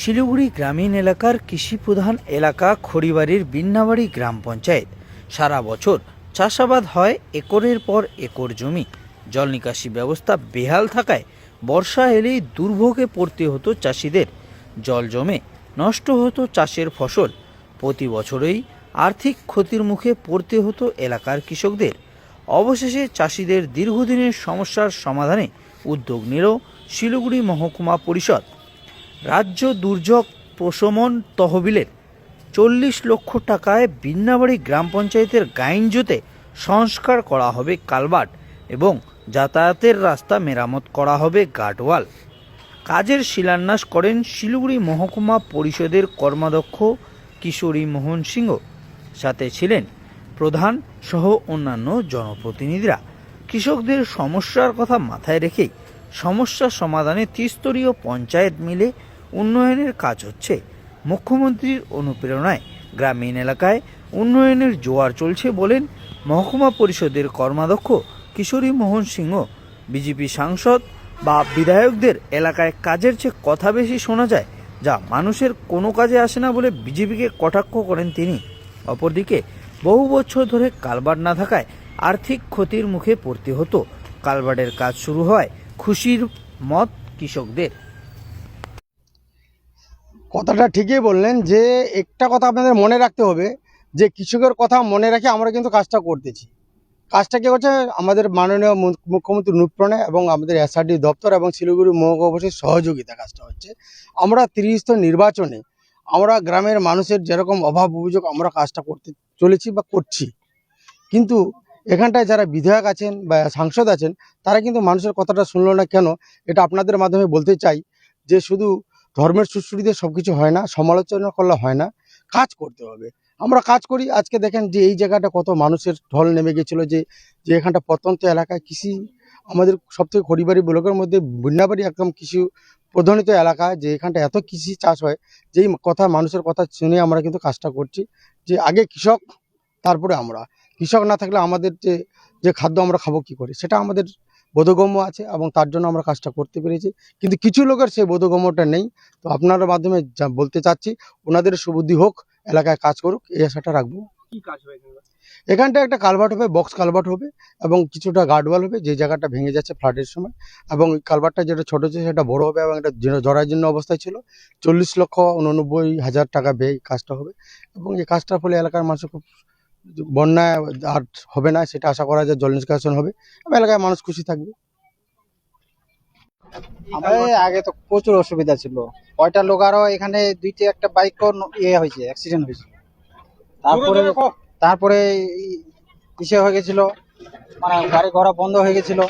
শিলিগুড়ি গ্রামীণ এলাকার কৃষিপ্রধান এলাকা খড়িবাড়ির বিন্নাবাড়ি গ্রাম পঞ্চায়েত। সারা বছর চাষাবাদ হয় একরের পর একর জমি। জল নিকাশি ব্যবস্থা বেহাল থাকায় বর্ষা এলেই দুর্ভোগে পড়তে হতো চাষিদের। জল জমে নষ্ট হতো চাষের ফসল। প্রতি বছরই আর্থিক ক্ষতির মুখে পড়তে হতো এলাকার কৃষকদের। অবশেষে চাষিদের দীর্ঘদিনের সমস্যার সমাধানে উদ্যোগ নিল শিলিগুড়ি মহকুমা পরিষদ। রাজ্য দুর্যোগ প্রশমন তহবিলের চল্লিশ লক্ষ টাকায় বিন্নাবাড়ি গ্রাম পঞ্চায়েতের গাইনজোতে সংস্কার করা হবে কালভার্ট এবং যাতায়াতের রাস্তা মেরামত করা হবে গার্ডওয়াল। কাজের শিলান্যাস করেন শিলিগুড়ি মহকুমা পরিষদের কর্মাধ্যক্ষ কিশোরী মোহন সিংহ। সাথে ছিলেন প্রধান সহ অন্যান্য জনপ্রতিনিধিরা। কৃষকদের সমস্যার কথা মাথায় রেখেই সমস্যা সমাধানে ত্রিস্তরীয় পঞ্চায়েত মিলে উন্নয়নের কাজ হচ্ছে। মুখ্যমন্ত্রীর অনুপ্রেরণায় গ্রামীণ এলাকায় উন্নয়নের জোয়ার চলছে বলেন মহকুমা পরিষদের কর্মাধ্যক্ষ কিশোরী মোহন সিংহ। বিজেপি সাংসদ বা বিধায়কদের এলাকায় কাজের চেয়ে কথা বেশি শোনা যায়, যা মানুষের কোনো কাজে আসে না বলে বিজেপিকে কটাক্ষ করেন তিনি। অপরদিকে, বহু বছর ধরে কালভার্ট না থাকায় আর্থিক ক্ষতির মুখে পড়তে হতো। কালভার্টের কাজ শুরু হয় খুশির মত কৃষকদের। কথাটা ঠিকই বললেন যে, একটা কথা আপনাদের মনে রাখতে হবে যে, কৃষকের কথা মনে রেখে আমরা কিন্তু কাজটা করতেছি। কাজটা কি হচ্ছে? আমাদের মাননীয় মুখ্যমন্ত্রী অনুপ্রেরণা এবং আমাদের এসআরডি দপ্তর এবং শিলিগুড়ি মহকুমাবাসীর সহযোগিতা কাজটা হচ্ছে। আমরা তিরিশতম নির্বাচনে আমরা গ্রামের মানুষের যেরকম অভাব অভিযোগ আমরা কাজটা করতে চলেছি বা করছি। কিন্তু এখানটায় যারা বিধায়ক আছেন বা সাংসদ আছেন, তারা কিন্তু মানুষের কথাটা শুনলো না কেন? এটা আপনাদের মাধ্যমে বলতে চাই যে শুধু ধর্মের সুশ্রুতিতে সব কিছু হয় না, সমালোচনা করলে হয় না, কাজ করতে হবে। আমরা কাজ করি। আজকে দেখেন যে এই জায়গাটা কত মানুষের ঢল নেমে গেছিল যে যে এখানটা প্রত্যন্ত এলাকায় কৃষি, আমাদের সবথেকে খড়িবাড়ি ব্লকের মধ্যে বুন্নাবাড়ি একদম কৃষি প্রধানিত এলাকা, যে এখানটা এত কৃষি চাষ হয়, যেই কথা মানুষের কথা শুনে আমরা কিন্তু কাজটা করছি। যে আগে কৃষক, তারপরে আমরা। কৃষক না থাকলে আমাদের যে যে খাদ্য আমরা খাব কি করে? সেটা আমাদের বোধগম্য আছে এবং তার জন্য আমরা কাজটা করতে পেরেছি। কিন্তু কিছু লোকের সেই বোধগম্যটা নেই। তো আপনার মাধ্যমে যা বলতে চাচ্ছি ওনাদের সুবুদ্ধি হোক এলাকায় কাজ করুক এই আশাটা রাখব? এখানটা একটা কালভার্ট হবে বক্স কালভার্ট হবে এবং কিছুটা গার্ডওয়াল হবে যে জায়গাটা ভেঙে যাচ্ছে ফ্লাডের সময়। এবং কালভার্টটা যেটা ছোট ছিল সেটা বড় হবে এবং এটা জরাজীর্ণ অবস্থায় ছিল। চল্লিশ লক্ষ উননব্বই হাজার টাকা ব্যয় কাজটা হবে। এবং এই কাজটার ফলে এলাকার মানুষ খুব বন্যায় আর হবে না সেটা আশা করা যায় জল নিষ্কাশন হবে। এলাকায় মানুষ খুশি থাকবে। আমাদের আগে তো প্রচুর অসুবিধা ছিল। কয়টা লোক আরও এখানে দুইটি একটা বাইক ইয়ে হয়েছে অ্যাক্সিডেন্ট হয়েছে। তারপরে তারপরে ইসে হয়ে গেছিল মানে গাড়ি ঘোড়া বন্ধ হয়ে গেছিল।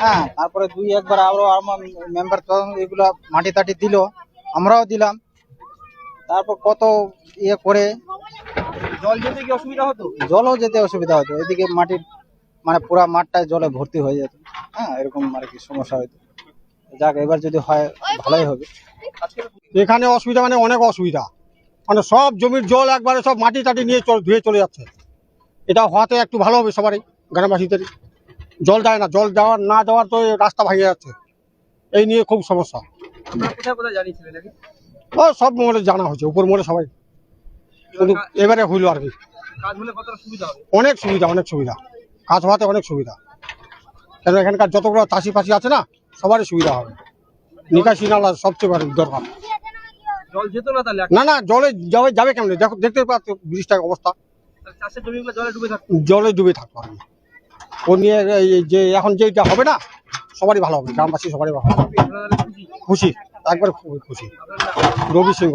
হ্যাঁ তারপরে দুই একবার আরও আমার মেম্বার এগুলা মাটি টাটি দিল আমরাও দিলাম। তারপর কত ইয়ে করে জল যেতে কি অসুবিধা হতো? জলও যেতে অসুবিধা হতো। এদিকে মাটির মানে পুরা মাঠটা জলে ভর্তি হয়ে যেত। হ্যাঁ এরকম আর কি সমস্যা হতো যাক এবার যদি হয় ভালোই হবে। এখানে অসুবিধা মানে অনেক অসুবিধা। মানে সব জমির জল একবারে সব মাটি টাটি নিয়ে চল ধুয়ে চলে যাচ্ছে। এটা হওয়াতে একটু ভালো হবে সবারই গ্রামবাসীদের জল যায় না জল যাওয়ার না যাওয়ার তো রাস্তা ভাঙে যাচ্ছে। এই নিয়ে খুব সমস্যা। ও সব মোড়ে জানা হয়েছে উপর মোড়ে সবাই। কিন্তু এবারে হইল আর কি। অনেক সুবিধা অনেক সুবিধা। কাজ হওয়াতে অনেক সুবিধা। কেন এখানকার যতগুলো চাষি ফাঁসি আছে না সবারই সুবিধা হবে। নিকাশি নালা সবচেয়ে দরকার। না না জলে যাবে যাবে কেমন? দেখো দেখতে পাচ্ছ ব্রিজটার অবস্থা। জলে ডুবে থাকতো। জলে ডুবে থাকতে হবে ও নিয়ে যে এখন যেটা হবে না সবারই ভালো হবে। গ্রামবাসী সবারই ভালো হবে। খুশি? একবার খুশি। রবি সিংহ।